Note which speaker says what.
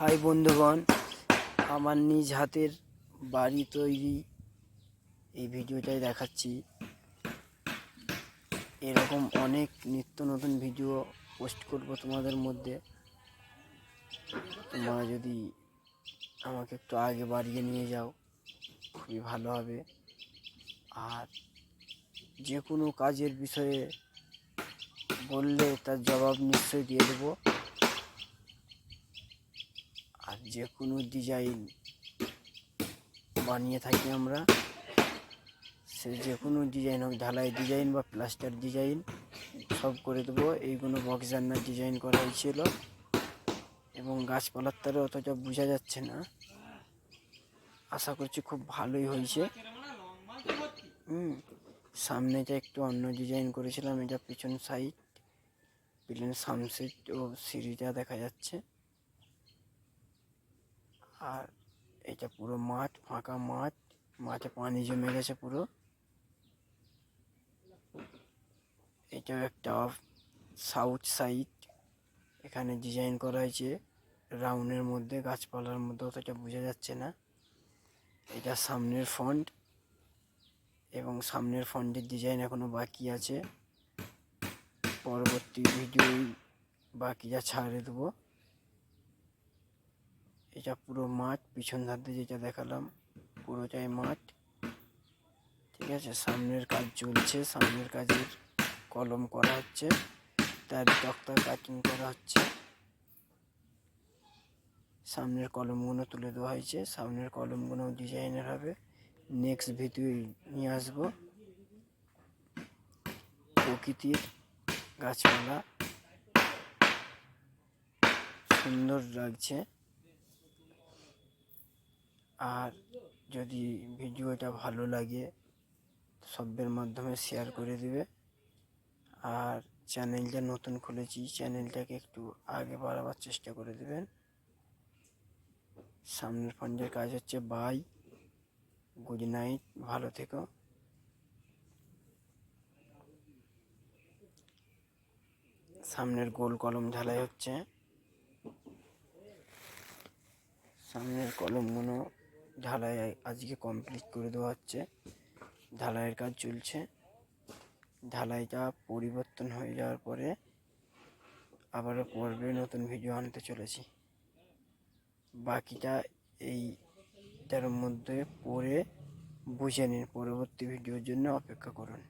Speaker 1: High বন্ধুগণ, আমার নিজ হাতের বাড়ি তৈরি এই ভিডিওটাই দেখাচ্ছি। এরকম অনেক নিত্য নতুন ভিডিও পোস্ট করব তোমাদের মধ্যে। তোমরা যদি আমাকে একটু আগে বাড়িয়ে নিয়ে যাও, খুবই ভালো হবে। আর যে কোনো কাজের বিষয়ে বললে তার জবাব নিশ্চয়ই দিয়ে দেবো আর যে কোনো ডিজাইন বানিয়ে থাকি আমরা। সে যে কোনো ডিজাইন হোক, ঢালাই ডিজাইন বা প্লাস্টার ডিজাইন সব করে দেবো। এইগুলো বক্স জান্নার ডিজাইন করা হয়েছিল। এবং গাছপালার তারে অতটা বোঝা যাচ্ছে না। আশা করছি খুব ভালোই হয়েছে। হুম সামনেটা একটু অন্য ডিজাইন করেছিলাম, এটা পিছন সাইড প্লেন সানসেট ও সিঁড়িটা দেখা যাচ্ছে। আর এটা পুরো মাঠ, ফাঁকা মাঠ। মাঠে পানি জমে গেছে পুরো। এটাও একটা সাউথ সাইড এখানে ডিজাইন করা হয়েছে রাউন্ডের মধ্যে, গাছপালার মধ্যে, অতটা বোঝা যাচ্ছে না। এটা সামনের ফন্ট এবং সামনের ফন্টের ডিজাইন এখনও বাকি আছে। পরবর্তী ভিডিও বাকি যা ছাড়ে দেবো। এটা পুরো মাঠ, পিছন ধার দিয়ে যেটা দেখালাম, পুরোটাই মাঠ। ঠিক আছে, সামনের কাজ চলছে, সামনের কাজের কলম করা হচ্ছে, তার তক্তা কাটিং করা হচ্ছে। সামনের কলমগুলো তুলে দেওয়া হয়েছে, সামনের কলমগুলো ডিজাইনের হবে। নেক্সট ভিডিও নিয়ে আসব। প্রকৃতির গাছপালা। সুন্দর লাগছে। আর যদি ভিডিওটা ভালো লাগে সবের মাধ্যমে শেয়ার করে দিবে। আর চ্যানেলটা নতুন খুলেছি, চ্যানেলটাকে একটু আগে বাড়াবার চেষ্টা করে দেবেন। সামনের ফান্ডের কাজ হচ্ছে বাই। গুড নাইট, ভালো থেকো। সামনের গোল কলম ঢালাই হচ্ছে। সামনের কলমগুলো ঢালাই আজকে কমপ্লিট করে দেওয়া হচ্ছে। ঢালাইয়ের কাজ চলছে। ঢালাইটা পরিবর্তন হয়ে যাওয়ার পরে আবারও পর্বে নতুন ভিডিও আনতে চলেছি। বাকিটা এইটার মধ্যে পরে বুঝে নিন। পরবর্তী ভিডিওর জন্য অপেক্ষা করুন।